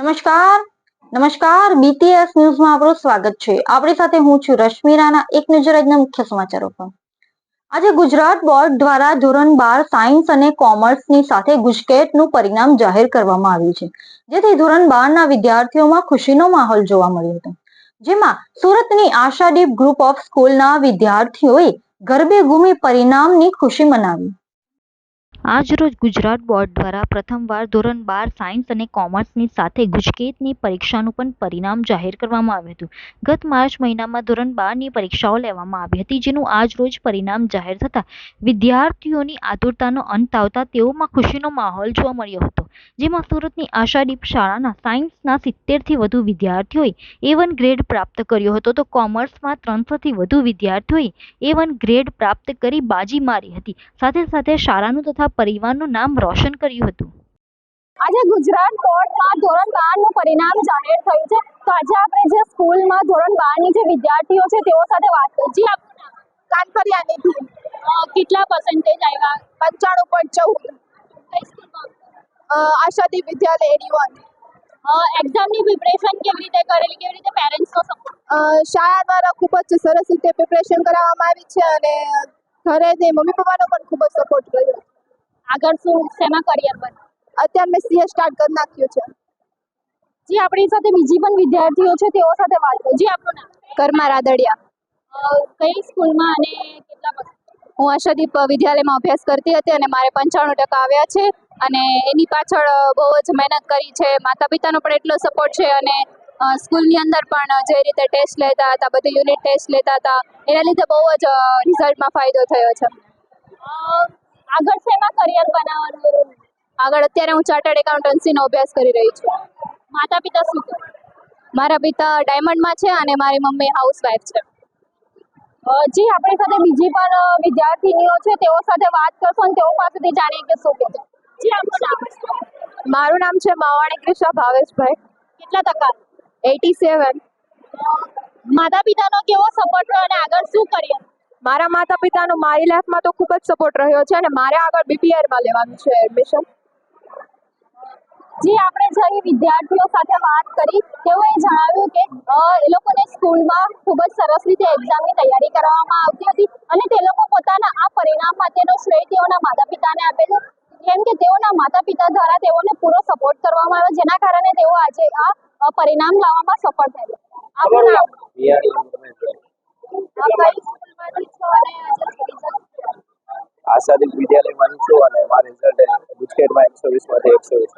નમસ્કાર. નમસ્કાર. બીટીએસ ન્યૂઝમાં આપનું સ્વાગત છે. આપણી સાથે હું છું રશ્મિ એક નજર આજના મુખ્ય સમાચારો પર. આજે ગુજરાત બોર્ડ દ્વારા ધોરણ બાર સાયન્સ અને કોમર્સની સાથે ગુજકેટનું પરિણામ જાહેર કરવામાં આવ્યું છે. જેથી ધોરણ બારના વિદ્યાર્થીઓમાં ખુશીનો માહોલ જોવા મળ્યો હતો. જેમાં સુરતની આશાદીપ ગ્રુપ ઓફ સ્કૂલના વિદ્યાર્થીઓએ ગરબે ઘૂમી પરિણામની ખુશી મનાવી. આજરોજ ગુજરાત બોર્ડ દ્વારા પ્રથમવાર ધોરણ બાર સાયન્સ અને કોમર્સની સાથે ગુજકેટની પરીક્ષાનું પણ પરિણામ જાહેર કરવામાં આવ્યું હતું. ગત માર્ચ મહિનામાં ધોરણ બારની પરીક્ષાઓ લેવામાં આવી હતી, જેનું આજરોજ પરિણામ જાહેર થતાં વિદ્યાર્થીઓની આતુરતાનો અંત આવતા તેઓમાં ખુશીનો માહોલ જોવા મળ્યો હતો, જેમાં સુરતની આશાદીપ શાળાના સાયન્સના સિત્તેરથી વધુ વિદ્યાર્થીઓએ એ વન ગ્રેડ પ્રાપ્ત કર્યો હતો, તો કોમર્સમાં ત્રણસોથી વધુ વિદ્યાર્થીઓએ એ વન ગ્રેડ પ્રાપ્ત કરી બાજી મારી હતી. સાથે સાથે શાળાનું તથા પરિવારનું નામ રોશન કર્યું હતું. આજે ગુજરાત બોર્ડમાં ધોરણ બારનું પરિણામ જાહેર થયું છે. તો આજે આપણે જે સ્કૂલમાં ધોરણ બારની જે વિદ્યાર્થીઓ છે, તેઓ સાથે વાત કરી જી આપનું નામ? કાનકરિયા નિધિ કેટલા પર્સન્ટેજ આવ્યા? પંચાણું પોઈન્ટ ચૌદ. આશાદી વિદ્યાલય એડી વન. એક્ઝામની પ્રિપરેશન કેવી રીતે કરેલી? કેવી રીતે પેરેન્ટ્સનો સપોર્ટ શાળા દ્વારા ખૂબ જ સરસ રીતે પ્રિપરેશન કરાવવામાં આવી છે અને ઘરે મમ્મી પપ્પાનો પણ ખૂબ જ સપોર્ટ રહ્યો આગળ શું શેમાં કરિયર બને અત્યારે મેં સીએ સ્ટાર્ટ કરી નાખ્યું છે. જે આપણી સાથે બીજી પણ વિદ્યાર્થીઓ છે તેઓ સાથે વાત કરો. જે આપણું નામ? કર્મા રાદડિયા. કઈ સ્કૂલમાં અને કેટલા? હું આશાદીપ વિદ્યાલયમાં અભ્યાસ કરતી હતી અને મારે પંચાણું ટકા આવ્યા છે અને એની પાછળ બહુ જ મહેનત કરી છે. માતા પિતાનો પણ એટલો સપોર્ટ છે અને સ્કૂલની અંદર પણ જે રીતે ટેસ્ટ લેતા હતા બધું યુનિટ ટેસ્ટ લેતા હતા એના લીધે બહુ જ રિઝલ્ટમાં ફાયદો થયો છે. આગળ શેમાં કરિયર બનાવવાનું? આગળ અત્યારે હું ચાર્ટર્ડ એકાઉન્ટન્સીનો અભ્યાસ કરી રહી છું. માતા પિતા શું કરે મારા પિતા ડાયમંડમાં છે અને મારી મમ્મી હાઉસવાઈફ છે. જી આપણી સાથે બીજી પણ વિદ્યાર્થીનીઓ છે તેઓ સાથે વાત કરશો અને તેઓ પાસેથી જાણીએ કે શું કહે જી આપનું નામ મારું નામ છે માવાણી કૃષ્ણ ભાવેશભાઈ. કેટલા ટકા? Eighty seven. માતા પિતાનો કેવો સપોર્ટ રહ્યો અને આગળ શું કરીએ મારા માતા પિતાનો મારી લાઈફમાં તો ખૂબ જ સપોર્ટ રહ્યો છે અને મારે આગળ બીપીઆરમાં લેવાનું છે એડમિશન જે આપણે જઈ વિદ્યાર્થીઓ સાથે વાત કરી તેઓએ જણાવ્યું કે એ લોકોને સ્કૂલમાં ખૂબ જ સરસ રીતે એક્ઝામની તૈયારી કરવામાં આવતી હતી અને તે લોકો પોતાના આ પરિણામ માટેનો શ્રેય તેઓના માતા પિતાને આપે છે કેમ કે તેઓના માતા પિતા દ્વારા તેઓને પૂરો સપોર્ટ કરવામાં આવ્યો જેના કારણે તેઓ આજે આ પરિણામ લાવવામાં સફળ થયા. આપણું નામ આશાદીપ વિદ્યાલયમાં છું અને મારું રિઝલ્ટ ગુજકેટમાં એકસો વીસમાંથી એકસો વીસ?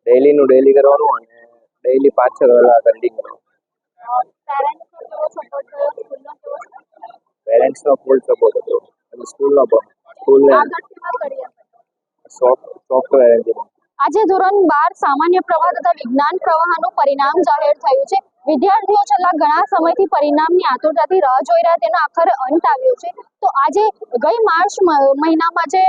ડેઈલીનું ડેઈલી કરવાનું અને ડેઈલી પાંચ છ કલાક રનિંગ કરવાનું પેરેન્ટ્સનો ફૂલ સપોર્ટ હતો. અને સ્કૂલનો પણ. સ્કૂલને સોફ્ટવેર આજે ધોરણ બાર સામાન્ય પ્રવાહ તથા વિજ્ઞાન પ્રવાહનું પરિણામ જાહેર થયું છે. વિદ્યાર્થીઓ છેલ્લા ઘણા સમયથી પરિણામની આતુરતાથી રાહ જોઈ રહ્યા, તેનો આખરે અંત આવ્યો છે. તો આજે ગઈ માર્ચ મહિનામાં જે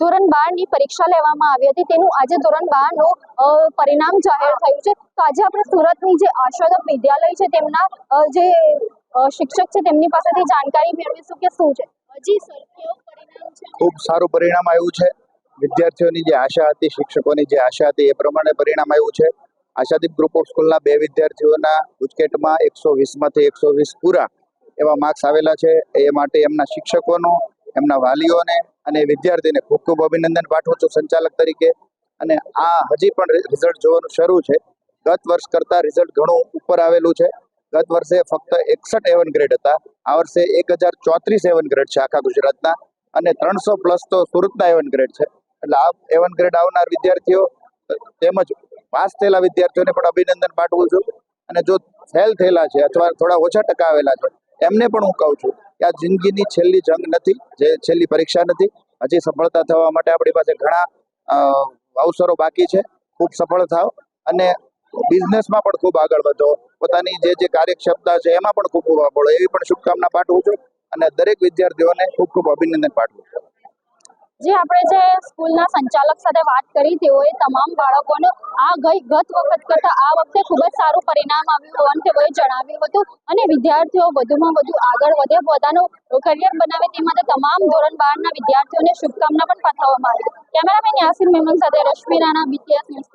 ધોરણ બારની પરીક્ષા લેવામાં આવી હતી, તેનું આજે ધોરણ બારનું નું પરિણામ જાહેર થયું છે. તો આજે આપણે સુરતની જે આશાદપ વિદ્યાલય છે, તેમના જે શિક્ષક છે, તેમની પાસેથી જાણકારી મેળવીશું કે શું છે? હજી ખૂબ સારું પરિણામ આવ્યું છે. વિદ્યાર્થીઓની જે આશા હતી, શિક્ષકોની જે આશા હતી, એ પ્રમાણે પરિણામ આવ્યું છે. આશાદીપ ગ્રુપ ઓફ સ્કૂલના બે વિદ્યાર્થીઓના ગુજકેટમાં એકસો વીસમાંથી એકસો વીસ પૂરા એવા માર્ક્સ આવેલા છે. એ માટે એમના શિક્ષકોનો, એમના વાલીઓને અને વિદ્યાર્થીને ખૂબ ખૂબ અભિનંદન. પાઠવું છું સંચાલક તરીકે. અને આ હજી પણ રિઝલ્ટ જોવાનું શરૂ છે. ગત વર્ષ કરતાં રિઝલ્ટ ઘણું ઉપર આવેલું છે. ગત વર્ષે ફક્ત એકસઠ એવન ગ્રેડ હતા. આ વર્ષે એક હજાર ચોત્રીસ એવન ગ્રેડ છે આખા ગુજરાતના. અને ત્રણસો પ્લસ તો સુરતના એવન ગ્રેડ છે. એટલે આ એવન ગ્રેડ આવનાર વિદ્યાર્થીઓ તેમજ પાસ થયેલા વિદ્યાર્થીઓને પણ અભિનંદન પાઠવું છું. અને જો ફેલ થયેલા છે અથવા થોડા ઓછા ટકા આવેલા છે, એમને પણ હું કહું છું કે આ જિંદગીની છેલ્લી જંગ નથી, જે છેલ્લી પરીક્ષા નથી. હજી સફળતા થવા માટે આપણી પાસે ઘણા અવસરો બાકી છે. ખૂબ સફળ થાવ અને બિઝનેસમાં પણ ખૂબ આગળ વધો. પોતાની જે જે કાર્યક્ષમતા છે એમાં પણ ખૂબ ખૂબ આગળ એવી પણ શુભકામના પાઠવું છું અને દરેક વિદ્યાર્થીઓને ખૂબ ખૂબ અભિનંદન પાઠવું છું. જે આપણે જે સ્કૂલના સંચાલક સાથે વાત કરી, તેઓએ તમામ બાળકોને આ ગઈ ગત વખત કરતાં આ વખતે ખૂબ જ સારું પરિણામ આવ્યું હોવાનું તેઓએ જણાવ્યું હતું. અને વિદ્યાર્થીઓ વધુમાં વધુ આગળ વધે, પોતાનું કરિયર બનાવે તે માટે તમામ ધોરણ બારના વિદ્યાર્થીઓને શુભકામના પણ પાઠવવામાં આવી. કેમેરામેન યાસીન મેમન સાથે રશ્મિ રાણા બીટીએસ ન્યૂઝ